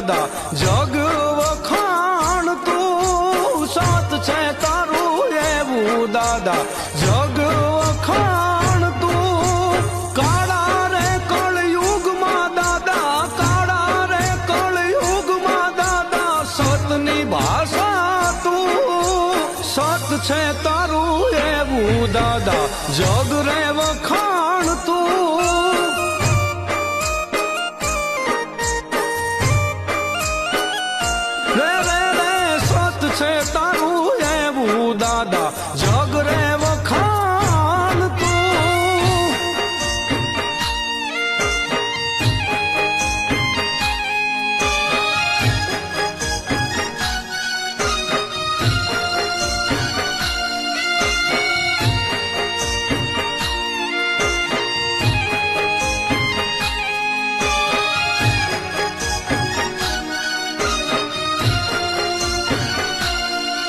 દાદા જગ વખાણ તું સાત છે તારું એવું, દાદા. જગ વખાણ તું કાળા રે કળયુગમાં, દાદા, કાળા રે કળયુગમાં, દાદા. સતની ભાષા તું સત છે તારું એવું, દાદા. જગ રે વખાણ તું se